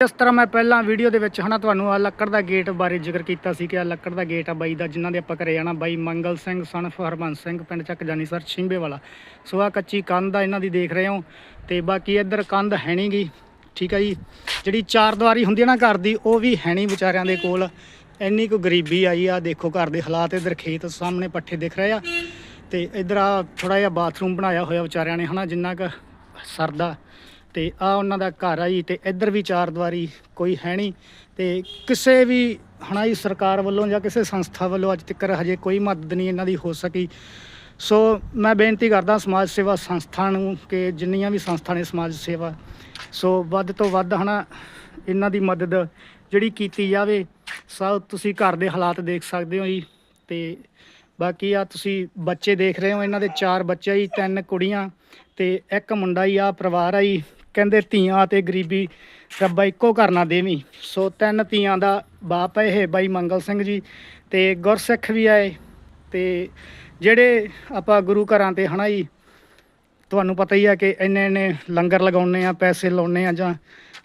ਜਿਸ ਤਰ੍ਹਾਂ ਮੈਂ ਪਹਿਲਾਂ ਵੀਡੀਓ ਦੇ ਵਿੱਚ ਹਨਾ ਤੁਹਾਨੂੰ ਆ ਲੱਕੜ ਦਾ ਗੇਟ ਬਾਰੇ ਜ਼ਿਕਰ ਕੀਤਾ ਸੀ ਕਿ ਆ ਲੱਕੜ ਦਾ ਗੇਟ ਆ ਬਾਈ ਦਾ, ਜਿਨ੍ਹਾਂ ਦੇ ਆਪਾਂ ਘਰੇ ਜਾਣਾ ਬਾਈ ਮੰਗਲ ਸਿੰਘ ਸਨਫ ਹਰਬੰਸ ਸਿੰਘ, ਪਿੰਡ ਚੱਕ ਜਾਨੀ ਸਰ ਛਿੰਬੇ ਵਾਲਾ। ਸੋ ਆ ਕੱਚੀ ਕੰਧ ਆ ਇਹਨਾਂ ਦੀ ਦੇਖ ਰਹੇ ਹੋ ਤੇ ਬਾਕੀ ਇੱਧਰ ਕੰਧ ਹੈ ਨੀ ਗੀ, ਠੀਕ ਆ ਜੀ। ਜਿਹੜੀ ਚਾਰ ਦੀਵਾਰੀ ਹੁੰਦੀ ਹੈ ਨਾ ਘਰ ਦੀ, ਉਹ ਵੀ ਹੈ ਨਹੀਂ ਵਿਚਾਰਿਆਂ ਦੇ ਕੋਲ। ਇੰਨੀ ਕੁ ਗਰੀਬੀ ਆਈ ਆ ਦੇਖੋ ਘਰ ਦੇ ਹਾਲਾਤ, ਇੱਧਰ ਖੇਤ ਸਾਹਮਣੇ ਪੱਠੇ ਦਿਖ ਰਹੇ ਆ ਤੇ ਇੱਧਰ ਆ ਥੋੜਾ ਜਿਹਾ ਬਾਥਰੂਮ ਬਣਾਇਆ ਹੋਇਆ ਵਿਚਾਰਿਆਂ ਨੇ ਹਨਾ, ਜਿੰਨਾ ਕੁ ਸਰਦਾ। ਤੇ ਆ ਉਹਨਾਂ ਦਾ ਘਰ ਆ ਜੀ ਤੇ ਇੱਧਰ ਵੀ ਚਾਰ ਦੀਵਾਰੀ ਕੋਈ ਹੈ ਨਹੀਂ ਤੇ ਕਿਸੇ ਵੀ ਹਨਾ ਜੀ ਸਰਕਾਰ ਵੱਲੋਂ ਜਾਂ ਕਿਸੇ ਸੰਸਥਾ ਵੱਲੋਂ ਅੱਜ ਤੱਕ ਹਜੇ ਕੋਈ ਮਦਦ ਨਹੀਂ ਇਹਨਾਂ ਦੀ ਹੋ ਸਕੀ। ਸੋ ਮੈਂ ਬੇਨਤੀ ਕਰਦਾ ਸਮਾਜ ਸੇਵਾ ਸੰਸਥਾ ਨੂੰ ਕਿ ਜਿੰਨੀਆਂ ਵੀ ਸੰਸਥਾ ਨੇ ਸਮਾਜ ਸੇਵਾ, ਸੋ ਵੱਧ ਤੋਂ ਵੱਧ ਹਨਾ ਇਹਨਾਂ ਦੀ ਮਦਦ ਜਿਹੜੀ ਕੀਤੀ ਜਾਵੇ, ਸਭ ਤੁਸੀਂ ਘਰ ਦੇ ਹਾਲਾਤ ਦੇਖ ਸਕਦੇ ਹੋ ਜੀ ਤੇ ਬਾਕੀ ਆ ਤੁਸੀਂ ਬੱਚੇ ਦੇਖ ਰਹੇ ਹੋ, ਇਹਨਾਂ ਦੇ ਚਾਰ ਬੱਚੇ ਜੀ, ਤਿੰਨ ਕੁੜੀਆਂ ਤੇ ਇੱਕ ਮੁੰਡਾ ਹੀ ਆ ਪਰਿਵਾਰ ਆ ਜੀ। ਕਹਿੰਦੇ ਧੀਆਂ ਤੇ ਗਰੀਬੀ ਰੱਬਾ ਇੱਕੋ ਘਰ ਨਾ ਦੇਵੀਂ। ਸੋ ਤਿੰਨ ਧੀਆਂ ਦਾ ਬਾਪ ਹੈ ਇਹ ਬਾਈ ਮੰਗਲ ਸਿੰਘ ਜੀ ਤੇ ਗੁਰਸਿੱਖ ਵੀ ਆਏ ਤੇ ਜਿਹੜੇ ਆਪਾਂ ਗੁਰੂ ਘਰਾਂ ਤੇ ਹਨਾ ਜੀ, ਤੁਹਾਨੂੰ ਪਤਾ ਹੀ ਆ ਕਿ ਇੰਨੇ ਇੰਨੇ ਲੰਗਰ ਲਗਾਉਣੇ ਆ, ਪੈਸੇ ਲਾਉਣੇ ਆ ਜਾਂ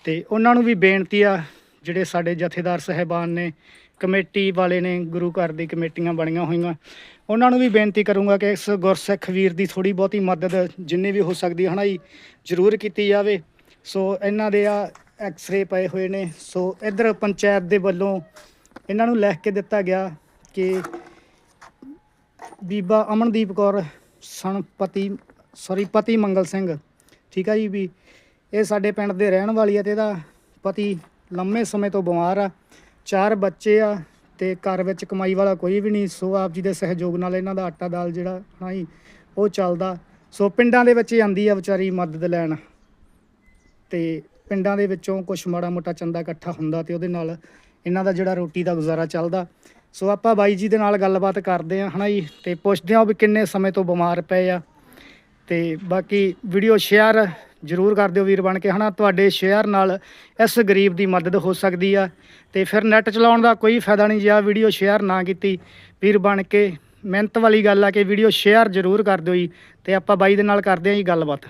ਤੇ ਉਹਨਾਂ ਨੂੰ ਵੀ ਬੇਨਤੀ ਆ ਜਿਹੜੇ ਸਾਡੇ ਜਥੇਦਾਰ ਸਹਿਬਾਨ ਨੇ, ਕਮੇਟੀ ਵਾਲੇ ਨੇ, ਗੁਰੂ ਘਰ ਦੀ ਕਮੇਟੀਆਂ ਬਣੀਆਂ ਹੋਈਆਂ। ਉਹਨਾਂ ਨੂੰ ਵੀ ਬੇਨਤੀ ਕਰੂੰਗਾ ਕਿ ਇਸ ਗੁਰਸਿੱਖ ਵੀਰ ਦੀ ਥੋੜੀ ਬਹੁਤੀ ਮਦਦ ਜਿੰਨੀ ਵੀ ਹੋ ਸਕਦੀ ਹੈ, ਹਨਾ ਜੀ, ਜ਼ਰੂਰ ਕੀਤੀ ਜਾਵੇ। ਸੋ ਇਹਨਾਂ ਦੇ ਆ ਐਕਸ-ਰੇ ਪਏ ਹੋਏ ਨੇ। ਸੋ ਇੱਧਰ ਪੰਚਾਇਤ ਦੇ ਵੱਲੋਂ ਇਹਨਾਂ ਨੂੰ ਲਿਖ ਕੇ ਦਿੱਤਾ ਗਿਆ ਕਿ ਬੀਬਾ ਅਮਨਦੀਪ ਕੌਰ ਸਣ ਪਤੀ ਸੌਰੀ ਪਤੀ ਮੰਗਲ ਸਿੰਘ। ਠੀਕ ਆ ਜੀ ਵੀ ਇਹ ਸਾਡੇ ਪਿੰਡ ਦੇ ਰਹਿਣ ਵਾਲੀ ਹੈ ਤੇ ਇਹਦਾ ਪਤੀ ਲੰਮੇ ਸਮੇਂ ਤੋਂ ਬਿਮਾਰ ਆ, ਚਾਰ ਬੱਚੇ ਆ ਤੇ ਘਰ ਵਿੱਚ ਕਮਾਈ ਵਾਲਾ ਕੋਈ ਵੀ ਨਹੀਂ, ਸੋ ਆਪ ਜੀ ਦੇ ਸਹਿਯੋਗ ਨਾਲ ਇਹਨਾਂ ਦਾ ਆਟਾ ਦਾਲ ਜਿਹੜਾ ਹਾਂ ਜੀ ਉਹ ਚੱਲਦਾ। ਸੋ ਪਿੰਡਾਂ ਦੇ ਵਿੱਚ ਜਾਂਦੀ ਆ ਵਿਚਾਰੀ ਮਦਦ ਲੈਣ। ਤੇ ਪਿੰਡਾਂ ਦੇ ਵਿੱਚੋਂ ਕੁਝ ਮਾੜਾ ਮੋਟਾ ਚੰਦਾ ਇਕੱਠਾ ਹੁੰਦਾ ਤੇ ਉਹਦੇ ਨਾਲ ਇਹਨਾਂ ਦਾ ਜਿਹੜਾ ਰੋਟੀ ਦਾ ਗੁਜ਼ਾਰਾ ਚੱਲਦਾ। ਸੋ ਆਪਾਂ ਬਾਈ ਜੀ ਦੇ ਨਾਲ ਗੱਲਬਾਤ ਕਰਦੇ ਆ, ਹਨਾ ਜੀ? ਤੇ ਪੁੱਛਦੇ ਆ ਵੀ ਕਿੰਨੇ ਸਮੇਂ ਤੋਂ ਬਿਮਾਰ ਪਏ ਆ? ਤੇ ਬਾਕੀ ਵੀਡੀਓ ਸ਼ੇਅਰ ਜਰੂਰ ਕਰ ਦਿਓ ਵੀਰ ਬਣ ਕੇ, ਹਨਾ? ਤੁਹਾਡੇ ਸ਼ੇਅਰ ਨਾਲ ਇਸ ਗਰੀਬ ਦੀ ਮਦਦ ਹੋ ਸਕਦੀ ਆ। ਤੇ ਫਿਰ ਨੈਟ ਚਲਾਉਣ ਦਾ ਕੋਈ ਫਾਇਦਾ ਨਹੀਂ ਜੇ ਆ ਵੀਡੀਓ ਸ਼ੇਅਰ ਨਾ ਕੀਤੀ, ਵੀਰ ਬਣ ਕੇ। ਮਿਹਨਤ ਵਾਲੀ ਗੱਲ ਆ ਕਿ ਵੀਡੀਓ ਸ਼ੇਅਰ ਜਰੂਰ ਕਰ ਦਿਓ ਜੀ। ਤੇ ਆਪਾਂ ਬਾਈ ਦੇ ਨਾਲ ਕਰਦੇ ਆ ਜੀ ਗੱਲਬਾਤ।